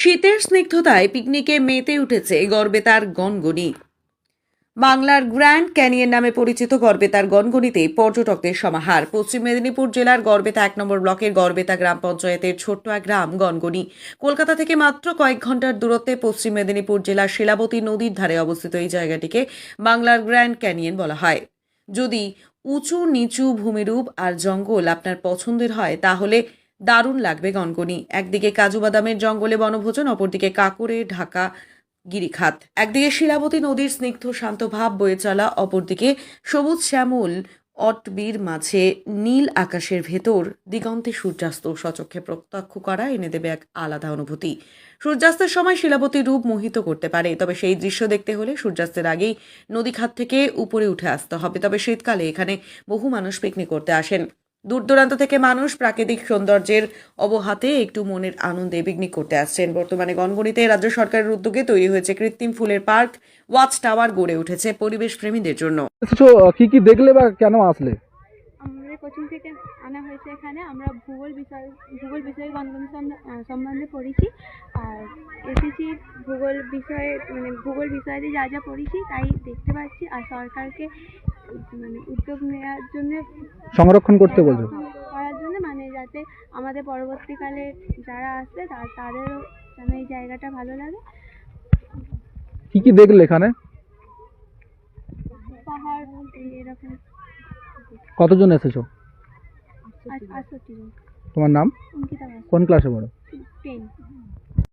শীতের স্নিগ্ধতায় পিকনিকে মেতে উঠেছে গড়বেতার গনগনি বাংলার গ্র্যান্ড ক্যানিয়ন নামে পরিচিত গড়বেতার গনগনিতে পর্যটকদের সমাহার। পশ্চিম মেদিনীপুর জেলার গড়বেতা এক নম্বর ব্লকের গড়বেতা গ্রাম পঞ্চায়েতের ছোট্ট এক গ্রাম গনগনি কলকাতা থেকে মাত্র কয়েক ঘণ্টার দূরত্বে পশ্চিম মেদিনীপুর জেলার শিলাবতী নদীর ধারে অবস্থিত এই জায়গাটিকে বাংলার গ্র্যান্ড ক্যানিয়ন বলা হয়। যদি উঁচু নিচু ভূমিরূপ আর জঙ্গল আপনার পছন্দের হয়, তাহলে দারুণ লাগবে গনগনি। একদিকে কাজু বাদামের জঙ্গলে বনভোজন, অপরদিকে কাকুরে ঢাকা, গিরিখাত। একদিকে শিলাবতী নদীর স্নিগ্ধ, শান্ত ভাব বয়ে চলা, অপরদিকে সবুজ শ্যামল, অটবির মাঝে নীল আকাশের ভেতর দিগন্তে সূর্যাস্ত সচক্ষে প্রত্যক্ষ করা এনে দেবে এক আলাদা অনুভূতি। সূর্যাস্তের সময় শিলাবতীর রূপ মোহিত করতে পারে, তবে সেই দৃশ্য দেখতে হলে সূর্যাস্তের আগেই নদী খাত থেকে উপরে উঠে আসতে হবে, তবে শীতকালে এখানে বহু মানুষ পিকনিক করতে আসেন। দূর দূরান্ত থেকে মানুষ প্রাকৃতিক সৌন্দর্যের অবহাতে একটু মনের আনন্দে পিকনিক করতে আসছেন। বর্তমানে গনগনিতে রাজ্য সরকারের উদ্যোগে তৈরি হয়েছে কৃত্রিম ফুলের পার্ক ওয়াচ টাওয়ার গড়ে উঠেছে পরিবেশ প্রেমীদের জন্য। এসেছ কি কি দেখলে বা কেন আসলে? আমাদের কোচিং থেকে আনা হয়েছে এখানে। আমরা ভূগোল বিষয় ভূগোল বিষয়ে গণতন্ত্র সম্বন্ধে পড়েছি। আর এসেছি ভূগোল বিষয়ে মানে ভূগোল বিষয়ে যা যা পড়েছি তাই দেখতে পাচ্ছি। আর সরকারকে মানে উদ্যোগ নেওয়ার জন্য সংরক্ষণ করতে বলছো? করার জন্য মানে যাতে আমাদের পরবর্তীকালে যারা আসবে তাদেরও যেন এই জায়গাটা ভালো লাগে। কি কি দেখলে এখানে? পাহাড় এরকম। কতজন এসেছ? আটষট্টি জন। তোমার নাম? কোন ক্লাসে পড়ো? টেন।